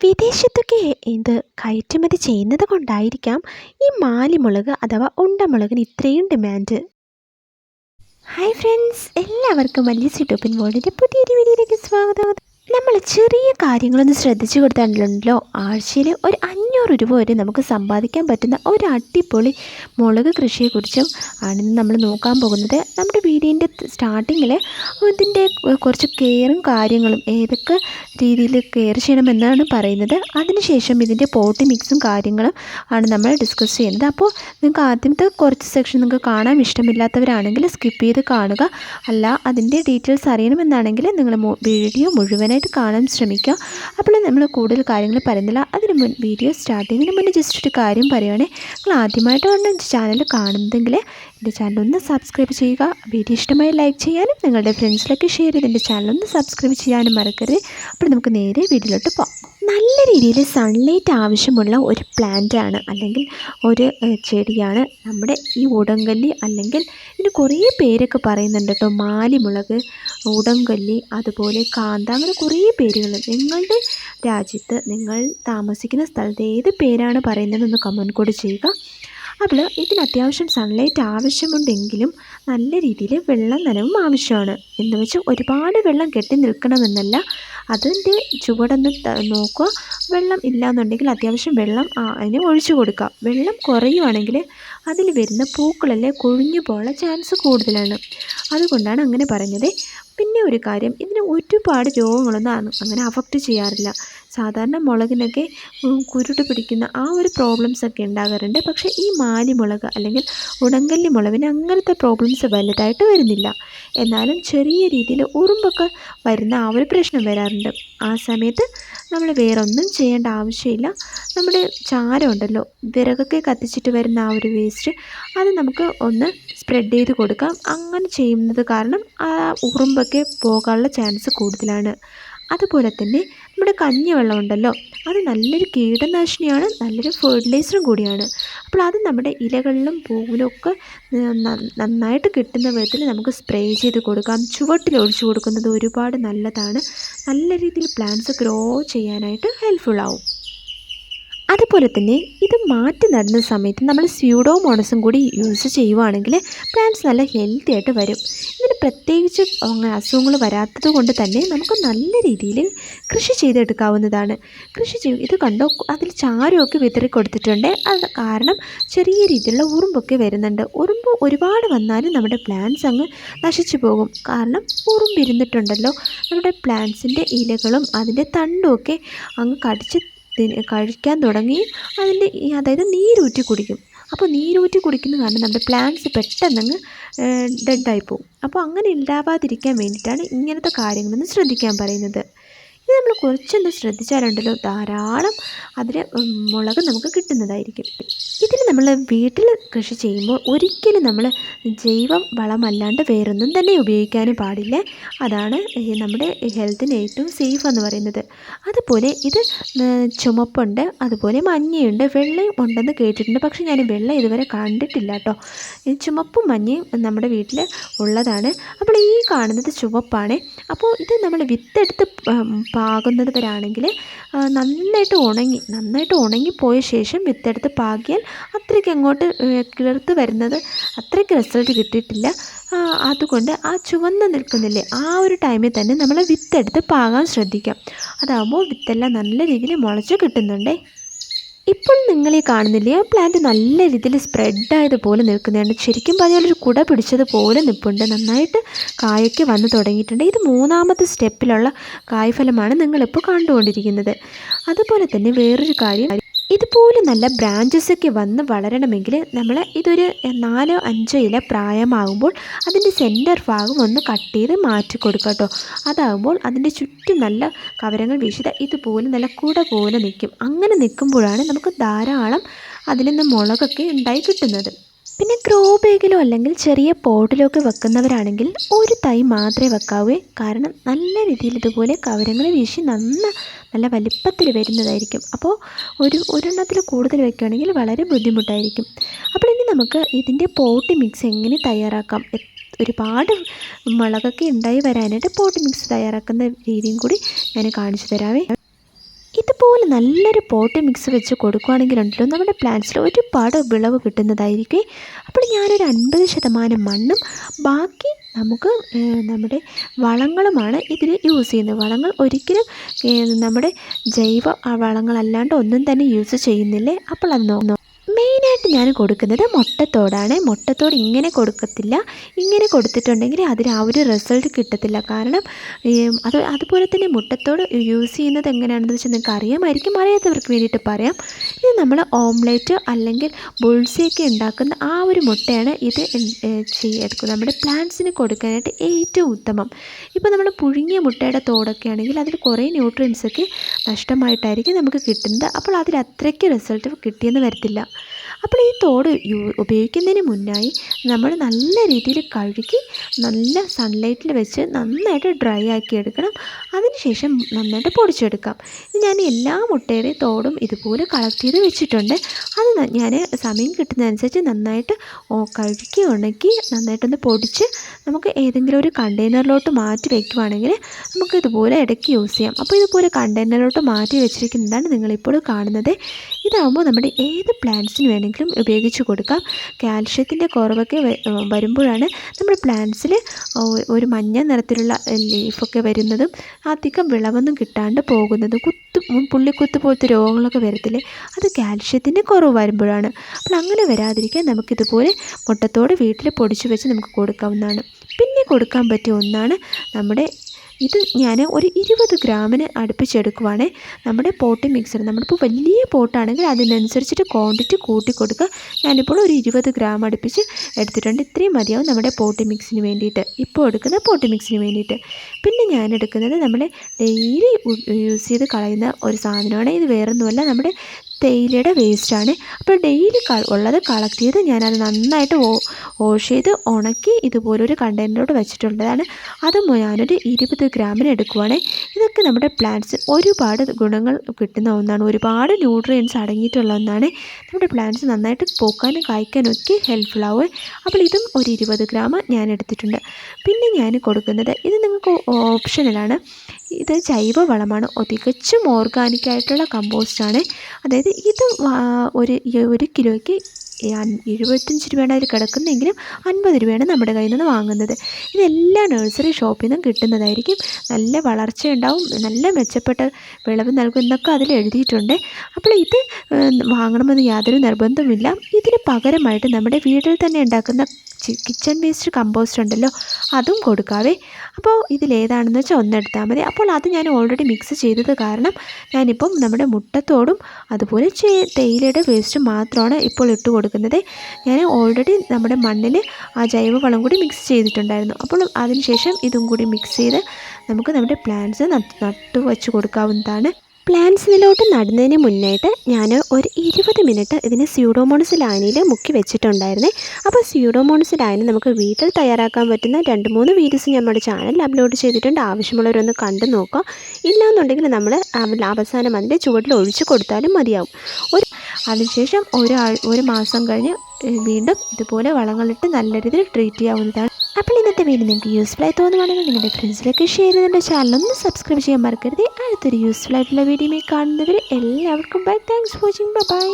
വിദേശത്തൊക്കെ ഇത് കയറ്റുമതി ചെയ്യുന്നത് കൊണ്ടായിരിക്കാം ഈ മാലിമുളക് അഥവാ ഉണ്ടമുളകിന് ഇത്രയും ഡിമാൻഡ് ഹായ് ഫ്രണ്ട്സ് എല്ലാവർക്കും വലിയ സിറ്റോപ്പിൻ വേൾഡിന്റെ പുതിയൊരു വീഡിയോയിലേക്ക് സ്വാഗതം. നമ്മൾ ചെറിയ കാര്യങ്ങളൊന്ന് ശ്രദ്ധിച്ചു കൊടുത്താണല്ലോ ആഴ്ചയിൽ ഒരു അഞ്ഞൂറ് രൂപ വരെ നമുക്ക് സമ്പാദിക്കാൻ പറ്റുന്ന ഒരു അടിപൊളി മുളക് കൃഷിയെക്കുറിച്ചും ആണ് ഇന്ന് നമ്മൾ നോക്കാൻ പോകുന്നത്. നമ്മുടെ വീടിന്റെ സ്റ്റാർട്ടിങ്ങിൽ ഇതിന്റെ കുറച്ച് കെയറും കാര്യങ്ങളും ഏതൊക്കെ രീതിയിൽ കെയർ ചെയ്യണമെന്നാണ് പറയുന്നത്. അതിനുശേഷം ഇതിന്റെ പോട്ടി മിക്സും കാര്യങ്ങളും ആണ് നമ്മൾ ഡിസ്കസ് ചെയ്യുന്നത്. അപ്പോൾ നിങ്ങൾക്ക് ആദ്യത്തെ കുറച്ച് സെക്ഷൻ നിങ്ങൾക്ക് കാണാൻ ഇഷ്ടമില്ലാത്തവരാണെങ്കിൽ സ്കിപ്പ് ചെയ്ത് കാണുക. അല്ല അതിന്റെ ഡീറ്റെയിൽസ് അറിയണമെന്നാണെങ്കിൽ നിങ്ങൾ വീഡിയോ മുഴുവനായിട്ട് കാണാൻ ശ്രമിക്കുക. അപ്പോൾ നമ്മൾ കൂടുതൽ കാര്യങ്ങൾ പറയുന്നില്ല. അതിന് മുൻ വീഡിയോ സ്റ്റാർട്ട് ചെയ്യുന്നതിന് മുന്നേ ജസ്റ്റ് ഒരു കാര്യം പറയുവാണെങ്കിൽ നിങ്ങൾ ആദ്യമായിട്ടാണ് ചാനൽ കാണുന്നതെങ്കിൽ എന്റെ ചാനൽ ഒന്ന് സബ്സ്ക്രൈബ് ചെയ്യുക. വീഡിയോ ഇഷ്ടമായി ലൈക്ക് ചെയ്യാനും നിങ്ങളുടെ ഫ്രണ്ട്സിലൊക്കെ ഷെയർ ചെയ്ത് എന്റെ ചാനൽ ഒന്ന് സബ്സ്ക്രൈബ് ചെയ്യാനും മറക്കരുത്. അപ്പോൾ നമുക്ക് നേരെ വീഡിയോയിലോട്ട് പോകാം നല്ല രീതിയിൽ സൺലൈറ്റ് ആവശ്യമുള്ള ഒരു പ്ലാന്റ് ആണ്. അല്ലെങ്കിൽ ഒരു ചെടിയാണ് നമ്മുടെ ഈ ഉടങ്കല്ലി അല്ലെങ്കിൽ ഇതിന് കുറേ പേരൊക്കെ പറയുന്നുണ്ട് കേട്ടോ. മാലിമുളക് ഉടങ്കല്ലി അതുപോലെ കാന്ത അങ്ങനെ കുറേ പേരുകൾ നിങ്ങളുടെ രാജ്യത്ത് നിങ്ങൾ താമസിക്കുന്ന സ്ഥലത്ത് ഏത് പേരാണ് പറയുന്നതെന്ന് കമന്റ് കൂടി ചെയ്യുക. അപ്പോൾ ഇതിന് അത്യാവശ്യം സൺലൈറ്റ് ആവശ്യമുണ്ടെങ്കിലും നല്ല രീതിയിൽ വെള്ളം നനവും ആവശ്യമാണ്. എന്ന് വെച്ചാൽ ഒരുപാട് വെള്ളം കെട്ടി നിൽക്കണമെന്നല്ല. അതിന്റെ ചുവടൊന്ന് നോക്കുക. വെള്ളം ഇല്ലാന്നുണ്ടെങ്കിൽ അത്യാവശ്യം വെള്ളം അതിന് ഒഴിച്ചു കൊടുക്കുക. വെള്ളം കുറയുവാണെങ്കിൽ അതിൽ വരുന്ന പൂക്കളല്ലേ കൊഴിഞ്ഞു പോകാനുള്ള ചാൻസ് കൂടുതലാണ്. അതുകൊണ്ടാണ് അങ്ങനെ പറഞ്ഞത്. പിന്നെ ഒരു കാര്യം ഇതിന് ഒരുപാട് രോഗങ്ങളൊന്നും അങ്ങനെ അഫക്റ്റ് ചെയ്യാറില്ല. സാധാരണ മുളകിനൊക്കെ കുരുട്ട് പിടിക്കുന്ന ആ ഒരു പ്രോബ്ലംസ് ഒക്കെ ഉണ്ടാകാറുണ്ട്. പക്ഷേ ഈ മാലിമുളക് അല്ലെങ്കിൽ ഉടങ്കല്ലി മുളകിന് അങ്ങനത്തെ പ്രോബ്ലംസ് വലുതായിട്ട് വരുന്നില്ല. എന്നാലും ചെറിയ രീതിയിൽ ഉറുമ്പൊക്കെ വരുന്ന ആ ഒരു പ്രശ്നം വരാറുണ്ട്. ആ സമയത്ത് നമ്മൾ വേറെ ഒന്നും ചെയ്യേണ്ട ആവശ്യമില്ല. നമ്മുടെ ചാരം ഉണ്ടല്ലോ വിറകൊക്കെ കത്തിച്ചിട്ട് വരുന്ന ആ ഒരു വേസ്റ്റ് അത് നമുക്ക് ഒന്ന് സ്പ്രെഡ് ചെയ്ത് കൊടുക്കാം. അങ്ങനെ ചെയ്യുന്നത് കാരണം ആ ഉറുമ്പൊക്കെ പോകാനുള്ള ചാൻസ് കൂടുതലാണ്. അതുപോലെ തന്നെ നമ്മുടെ കഞ്ഞിവെള്ളം ഉണ്ടല്ലോ അത് നല്ലൊരു കീടനാശിനിയാണ് നല്ലൊരു ഫെർട്ടിലൈസറും കൂടിയാണ്. അപ്പോൾ അത് നമ്മുടെ ഇലകളിലും പൂവിലും ഒക്കെ നന്നായിട്ട് കിട്ടുന്ന വിധത്തിൽ നമുക്ക് സ്പ്രേ ചെയ്ത് കൊടുക്കാം. ചുവട്ടിൽ ഒഴിച്ചു കൊടുക്കുന്നത് ഒരുപാട് നല്ലതാണ്. നല്ല രീതിയിൽ പ്ലാന്റ്സ് ഗ്രോ ചെയ്യാനായിട്ട് ഹെൽപ്ഫുൾ ആവും. അതുപോലെ തന്നെ ഇത് മാറ്റി നടുന്ന സമയത്ത് നമ്മൾ സ്യൂഡോമോണസും കൂടി യൂസ് ചെയ്യുവാണെങ്കിൽ പ്ലാന്റ്സ് നല്ല ഹെൽത്തി ആയിട്ട് വരും. ഇതിന് പ്രത്യേകിച്ച് അസുഖങ്ങൾ വരാത്തത് കൊണ്ട് തന്നെ നമുക്ക് നല്ല രീതിയിൽ കൃഷി ചെയ്തെടുക്കാവുന്നതാണ്. കൃഷി ചെയ്യും ഇത് കണ്ടോ? അതിൽ ചാരമൊക്കെ വിതറി കൊടുത്തിട്ടുണ്ട്. അത് കാരണം ചെറിയ രീതിയിലുള്ള ഉറുമ്പൊക്കെ വരുന്നുണ്ട്. ഉറുമ്പ് ഒരുപാട് വന്നാലും നമ്മുടെ പ്ലാന്റ്സ് അങ്ങ് നശിച്ചു പോകും. കാരണം ഉറുമ്പിരുന്നിട്ടുണ്ടല്ലോ നമ്മുടെ പ്ലാന്റ്സിന്റെ ഇലകളും അതിന്റെ തണ്ടുമൊക്കെ അങ്ങ് കടിച്ച് കഴിക്കാൻ തുടങ്ങി അതിന്റെ അതായത് നീരൂറ്റി കുടിക്കും. അപ്പോൾ നീരൂറ്റി കുടിക്കുന്ന കാരണം നമ്മുടെ പ്ലാന്റ്സ് പെട്ടെന്നങ്ങ് ഡെഡായി പോകും. അപ്പോൾ അങ്ങനെ ഉണ്ടാവാതിരിക്കാൻ വേണ്ടിയിട്ടാണ് ഇങ്ങനത്തെ കാര്യങ്ങളൊന്ന് ശ്രദ്ധിക്കാൻ പറയുന്നത്. ഇത് നമ്മൾ കുറച്ചൊന്ന് ശ്രദ്ധിച്ചാലുണ്ടല്ലോ ധാരാളം അതിന് മുളക് നമുക്ക് കിട്ടുന്നതായിരിക്കും. ഇതിൽ നമ്മൾ വീട്ടിൽ കൃഷി ചെയ്യുമ്പോൾ ഒരിക്കലും നമ്മൾ ജൈവ വളമല്ലാണ്ട് വേറൊന്നും തന്നെ ഉപയോഗിക്കാനും പാടില്ല. അതാണ് നമ്മുടെ ഹെൽത്തിന് ഏറ്റവും സേഫ് എന്ന് പറയുന്നത്. അതുപോലെ ഇത് ചുമപ്പുണ്ട് അതുപോലെ മഞ്ഞയുണ്ട് വെള്ളയും ഉണ്ടെന്ന് കേട്ടിട്ടുണ്ട്. പക്ഷേ ഞാൻ വെള്ളം ഇതുവരെ കണ്ടിട്ടില്ല കേട്ടോ. ഈ ചുമപ്പും മഞ്ഞയും നമ്മുടെ വീട്ടിൽ ഉള്ളതാണ്. അപ്പോൾ ഈ കാണുന്നത് ചുവപ്പാണ് അപ്പോൾ ഇത് നമ്മൾ വിത്തെടുത്ത് പാകുന്നത് വരാണെങ്കിൽ നന്നായിട്ട് ഉണങ്ങി നന്നായിട്ട് ഉണങ്ങിപ്പോയ ശേഷം വിത്തെടുത്ത് പാകിയാൽ അത്രയ്ക്ക് അങ്ങോട്ട് കിളർത്ത് വരുന്നത് അത്രയ്ക്ക് റിസൾട്ട് കിട്ടിയിട്ടില്ല. അതുകൊണ്ട് ആ ചുവന്ന് നിൽക്കുന്നില്ലേ ആ ഒരു ടൈമിൽ തന്നെ നമ്മൾ വിത്തെടുത്ത് പാകാൻ ശ്രദ്ധിക്കാം. അതാകുമ്പോൾ വിത്തെല്ലാം നല്ല രീതിയിൽ മുളച്ച് കിട്ടുന്നുണ്ടേ. ഇപ്പോൾ നിങ്ങൾ ഈ കാണുന്നില്ലേ? ആ പ്ലാന്റ് നല്ല രീതിയിൽ സ്പ്രെഡായതുപോലെ നിൽക്കുന്നുണ്ട്. ശരിക്കും പറഞ്ഞാൽ ഒരു കുട പിടിച്ചതുപോലെ നിൽപ്പുണ്ട്. നന്നായിട്ട് കായൊക്കെ വന്ന് തുടങ്ങിയിട്ടുണ്ട്. ഇത് മൂന്നാമത്തെ സ്റ്റെപ്പിലുള്ള കായ്ഫലമാണ് നിങ്ങളിപ്പോൾ കണ്ടുകൊണ്ടിരിക്കുന്നത്. അതുപോലെ തന്നെ വേറൊരു കാര്യം ഇതുപോലെ നല്ല ബ്രാഞ്ചസൊക്കെ വന്ന് വളരണമെങ്കിൽ നമ്മൾ ഇതൊരു നാലോ അഞ്ചോ ഇല പ്രായമാകുമ്പോൾ അതിന്റെ സെന്റർ ഭാഗം ഒന്ന് കട്ട് ചെയ്ത് മാറ്റി കൊടുക്കുക കേട്ടോ അതാകുമ്പോൾ അതിന്റെ ചുറ്റും നല്ല കവരങ്ങൾ വീശിത ഇതുപോലെ നല്ല കുട പോലെ നിൽക്കും. അങ്ങനെ നിൽക്കുമ്പോഴാണ് നമുക്ക് ധാരാളം അതിൽ നിന്ന് മുളകൊക്കെ ഉണ്ടായി കിട്ടുന്നത്. പിന്നെ ഗ്രോ ബാഗിലോ അല്ലെങ്കിൽ ചെറിയ പോട്ടിലോ ഒക്കെ വെക്കുന്നവരാണെങ്കിൽ ഒരു തൈ മാത്രമേ വെക്കാവൂ. കാരണം നല്ല രീതിയിൽ ഇതുപോലെ കവരങ്ങൾ വീശി നന്ന നല്ല വലിപ്പത്തിൽ വരുന്നതായിരിക്കും. അപ്പോൾ ഒരു ഒരെണ്ണത്തിൽ കൂടുതൽ വെക്കുകയാണെങ്കിൽ വളരെ ബുദ്ധിമുട്ടായിരിക്കും. അപ്പോൾ ഇനി നമുക്ക് ഇതിന്റെ പോട്ട് മിക്സ് എങ്ങനെ തയ്യാറാക്കാം? ഒരുപാട് മുളകൊക്കെ ഉണ്ടായി വരാനായിട്ട് പോട്ട് മിക്സ് തയ്യാറാക്കുന്ന രീതിയും കൂടി ഞാൻ കാണിച്ചു തരാവേ. ഇതുപോലെ നല്ലൊരു പോട്ട് മിക്സ് വെച്ച് കൊടുക്കുകയാണെങ്കിലുണ്ടല്ലോ നമ്മുടെ പ്ലാന്റ്സിൽ ഒരുപാട് വിളവ് കിട്ടുന്നതായിരിക്കും. അപ്പോൾ ഞാനൊരു അൻപത് ശതമാനം മണ്ണും ബാക്കി നമുക്ക് നമ്മുടെ വളങ്ങളുമാണ് ഇതിൽ യൂസ് ചെയ്യുന്നത്. വളങ്ങൾ ഒരിക്കലും നമ്മുടെ ജൈവ വളങ്ങളല്ലാണ്ട് ഒന്നും തന്നെ യൂസ് ചെയ്യുന്നില്ലേ? അപ്പോൾ അത് നോ മെയിനായിട്ട് ഞാൻ കൊടുക്കുന്നത് മുട്ടത്തോടാണ്. മുട്ടത്തോട് ഇങ്ങനെ കൊടുക്കത്തില്ല. ഇങ്ങനെ കൊടുത്തിട്ടുണ്ടെങ്കിൽ അതിന് ആ ഒരു റിസൾട്ട് കിട്ടത്തില്ല. കാരണം അത് അതുപോലെ തന്നെ മുട്ടത്തോട് യൂസ് ചെയ്യുന്നത് എങ്ങനെയാണെന്ന് വെച്ചാൽ നിങ്ങൾക്ക് അറിയാമായിരിക്കും. അറിയാത്തവർക്ക് വേണ്ടിയിട്ട് പറയാം. ഇത് നമ്മൾ ഓംലേറ്റ് അല്ലെങ്കിൽ ബുൾസിയൊക്കെ ഉണ്ടാക്കുന്ന ആ ഒരു മുട്ടയാണ് ഇത് ചെയ്യെടുക്കുന്നത് നമ്മുടെ പ്ലാന്റ്സിന് കൊടുക്കാനായിട്ട് ഏറ്റവും ഉത്തമം. ഇപ്പോൾ നമ്മൾ പുഴുങ്ങിയ മുട്ടയുടെ തോടൊക്കെ ആണെങ്കിൽ അതിൽ കുറേ ന്യൂട്രിയൻസൊക്കെ നഷ്ടമായിട്ടായിരിക്കും നമുക്ക് കിട്ടുന്നത്. അപ്പോൾ അതിൽ അത്രയ്ക്ക് റിസൾട്ട് കിട്ടിയെന്ന് വരത്തില്ല. അപ്പോൾ ഈ തോട് ഉപയോഗിക്കുന്നതിന് മുന്നായി നമ്മൾ നല്ല രീതിയിൽ കഴുകി നല്ല സൺലൈറ്റിൽ വെച്ച് നന്നായിട്ട് ഡ്രൈ ആക്കി എടുക്കണം. അതിനുശേഷം നന്നായിട്ട് പൊടിച്ചെടുക്കാം. ഞാൻ എല്ലാ മുട്ടയുടെയും തോടും ഇതുപോലെ കളക്ട് ചെയ്ത് വെച്ചിട്ടുണ്ട്. അത് ഞാൻ സമയം കിട്ടുന്നതനുസരിച്ച് നന്നായിട്ട് കഴുകി ഉണക്കി നന്നായിട്ടൊന്ന് പൊടിച്ച് നമുക്ക് ഏതെങ്കിലും ഒരു കണ്ടെയ്നറിലോട്ട് മാറ്റി വയ്ക്കുവാണെങ്കിൽ നമുക്ക് ഇതുപോലെ ഇടയ്ക്ക് യൂസ് ചെയ്യാം. അപ്പോൾ ഇതുപോലെ കണ്ടെയ്നറിലോട്ട് മാറ്റി വെച്ചിരിക്കുന്നതാണ് നിങ്ങളിപ്പോൾ കാണുന്നത്. ഇതാകുമ്പോൾ നമ്മുടെ ഏത് പ്ലാന്റ്സിന് വേണമെങ്കിലും ഉപയോഗിച്ച് കൊടുക്കാം. കാൽഷ്യത്തിന്റെ കുറവൊക്കെ വരുമ്പോഴാണ് നമ്മൾ പ്ലാന്റ്സിൽ ഒരു മഞ്ഞ നിറത്തിലുള്ള ലീഫൊക്കെ വരുന്നതും അധികം വിളവൊന്നും കിട്ടാണ്ട് പോകുന്നതും കുത്ത് പുള്ളിക്കുത്ത് പോലത്തെ രോഗങ്ങളൊക്കെ വരത്തില്ലേ? അത് കാൽഷ്യത്തിന്റെ കുറവ് വരുമ്പോഴാണ്. അപ്പോൾ അങ്ങനെ വരാതിരിക്കാൻ നമുക്കിതുപോലെ മുട്ടത്തോട് വീട്ടിൽ പൊടിച്ച് വെച്ച് നമുക്ക് കൊടുക്കാവുന്നതാണ്. പിന്നെ കൊടുക്കാൻ പറ്റിയ ഒന്നാണ് നമ്മുടെ ഇത് ഞാൻ ഒരു ഇരുപത് ഗ്രാമിന് അടുപ്പിച്ചെടുക്കുവാണ്. നമ്മുടെ പോട്ടി മിക്സർ നമ്മളിപ്പോൾ വലിയ പോട്ടാണെങ്കിൽ അതിനനുസരിച്ചിട്ട് ക്വാണ്ടിറ്റി കൂട്ടി കൊടുക്കുക ഞാനിപ്പോൾ ഒരു ഇരുപത് ഗ്രാം അടുപ്പിച്ച് എടുത്തിട്ടുണ്ട്. ഇത്രയും മതിയാവും നമ്മുടെ പോട്ടി മിക്സിന് വേണ്ടിയിട്ട്. ഇപ്പോൾ എടുക്കുന്ന പോട്ടി മിക്സിന് വേണ്ടിയിട്ട്. പിന്നെ ഞാൻ എടുക്കുന്നത് നമ്മുടെ ഡെയിലി യൂസ് ചെയ്ത് കളയുന്ന ഒരു സാധനമാണ്. ഇത് വേറൊന്നുമല്ല നമ്മുടെ തേയിലയുടെ വേസ്റ്റാണ് അപ്പോൾ ഡെയിലി ഉള്ളത് കളക്ട് ചെയ്ത് ഞാനത് നന്നായിട്ട് വാഷ് ചെയ്ത് ഉണക്കി ഇതുപോലൊരു കണ്ടെയ്നറിലോട്ട് വെച്ചിട്ടുള്ളതാണ്. അത് ഞാനൊരു ഇരുപത് ഗ്രാമിന് എടുക്കുവാണ്. ഇതൊക്കെ നമ്മുടെ പ്ലാന്റ്സ് ഒരുപാട് ഗുണങ്ങൾ കിട്ടുന്ന ഒന്നാണ്. ഒരുപാട് ന്യൂട്രിയൻസ് അടങ്ങിയിട്ടുള്ള ഒന്നാണ്. നമ്മുടെ പ്ലാന്റ്സ് നന്നായിട്ട് പൂക്കാനും കായ്ക്കാനും ഒക്കെ ഹെൽപ്ഫുൾ ആവും. അപ്പോൾ ഇതും ഒരു ഇരുപത് ഗ്രാം ഞാൻ എടുത്തിട്ടുണ്ട്. പിന്നെ ഞാൻ കൊടുക്കുന്നത് ഇത് നിങ്ങൾക്ക് ഓപ്ഷണലാണ് ഇത് ജൈവ വളമാണ് ഒ- തികച്ചും ഓർഗാനിക് ആയിട്ടുള്ള കമ്പോസ്റ്റാണ് അതായത് ഇത് ഒരു ഒരു കിലോയ്ക്ക് എഴുപത്തഞ്ച് രൂപയാണ് അതിൽ കിടക്കുന്നതെങ്കിലും അൻപത് രൂപയാണ് നമ്മുടെ കയ്യിൽ നിന്ന് വാങ്ങുന്നത്. ഇതെല്ലാം നഴ്സറി ഷോപ്പിൽ നിന്നും കിട്ടുന്നതായിരിക്കും. നല്ല വളർച്ച ഉണ്ടാവും. നല്ല മെച്ചപ്പെട്ട വിളവ് നൽകും എന്നൊക്കെ അതിൽ എഴുതിയിട്ടുണ്ട്. അപ്പോൾ ഇത് വാങ്ങണമെന്ന് യാതൊരു നിർബന്ധമില്ല ഇതിന് പകരമായിട്ട് നമ്മുടെ വീട്ടിൽ തന്നെ ഉണ്ടാക്കുന്ന കിച്ചൺ വേസ്റ്റ് കമ്പോസ്റ്റ് ഉണ്ടല്ലോ അതും കൊടുക്കാവേ. അപ്പോൾ ഇതിലേതാണെന്ന് വെച്ചാൽ ഒന്നെടുത്താൽ മതി. അപ്പോൾ അത് ഞാൻ ഓൾറെഡി മിക്സ് ചെയ്തത് കാരണം ഞാനിപ്പം നമ്മുടെ മുട്ടത്തോടും അതുപോലെ തേയിലയുടെ വേസ്റ്റും മാത്രമാണ് ഇപ്പോൾ ഇട്ട് കൊടുക്കുന്നത്. ഞാൻ ഓൾറെഡി നമ്മുടെ മണ്ണിൽ ആ ജൈവവളം കൂടി മിക്സ് ചെയ്തിട്ടുണ്ടായിരുന്നു. അപ്പോൾ അതിനുശേഷം ഇതും കൂടി മിക്സ് ചെയ്ത് നമുക്ക് നമ്മുടെ പ്ലാന്റ്സ് നട്ടു വെച്ച് കൊടുക്കാവുന്നതാണ്. പ്ലാന്റ്സിലോട്ട് നടുന്നതിന് മുന്നായിട്ട് ഞാൻ ഒരു ഇരുപത് മിനിറ്റ് ഇതിനെ സ്യൂഡോമോണസ് ലായനിയിൽ മുക്കി വെച്ചിട്ടുണ്ടായിരുന്നേ. അപ്പോൾ സ്യൂഡോമോണസ് ലായനി നമുക്ക് വീട്ടിൽ തയ്യാറാക്കാൻ പറ്റുന്ന രണ്ട് മൂന്ന് വീഡിയോസ് നമ്മുടെ ചാനലിൽ അപ്ലോഡ് ചെയ്തിട്ടുണ്ട്. ആവശ്യമുള്ളവരൊന്ന് കണ്ടു നോക്കുക. ഇല്ലാന്നുണ്ടെങ്കിൽ നമ്മൾ അവസാനം അതിന്റെ ചുവട്ടിൽ ഒഴിച്ചു കൊടുത്താലും മതിയാവും. ഒരു അതിനുശേഷം ഒരാൾ ഒരു മാസം കഴിഞ്ഞ് വീണ്ടും ഇതുപോലെ വളങ്ങളിട്ട് നല്ല രീതിയിൽ ട്രീറ്റ് ചെയ്യാവുന്നതാണ്. അപ്പോൾ ഇന്നത്തെ വീഡിയോ നിങ്ങൾക്ക് യൂസ്ഫുൾ ആയി തോന്നുവാണെങ്കിൽ നിങ്ങളുടെ ഫ്രണ്ട്സിലേക്ക് ഷെയർ ചെയ്തിട്ട് ചാനലൊന്ന് സബ്സ്ക്രൈബ് ചെയ്യാൻ മറക്കരുത്. അടുത്തൊരു യൂസ്ഫുൾ ആയിട്ടുള്ള വീഡിയോ കാണുന്നവർ എല്ലാവർക്കും bye thanks for watching bye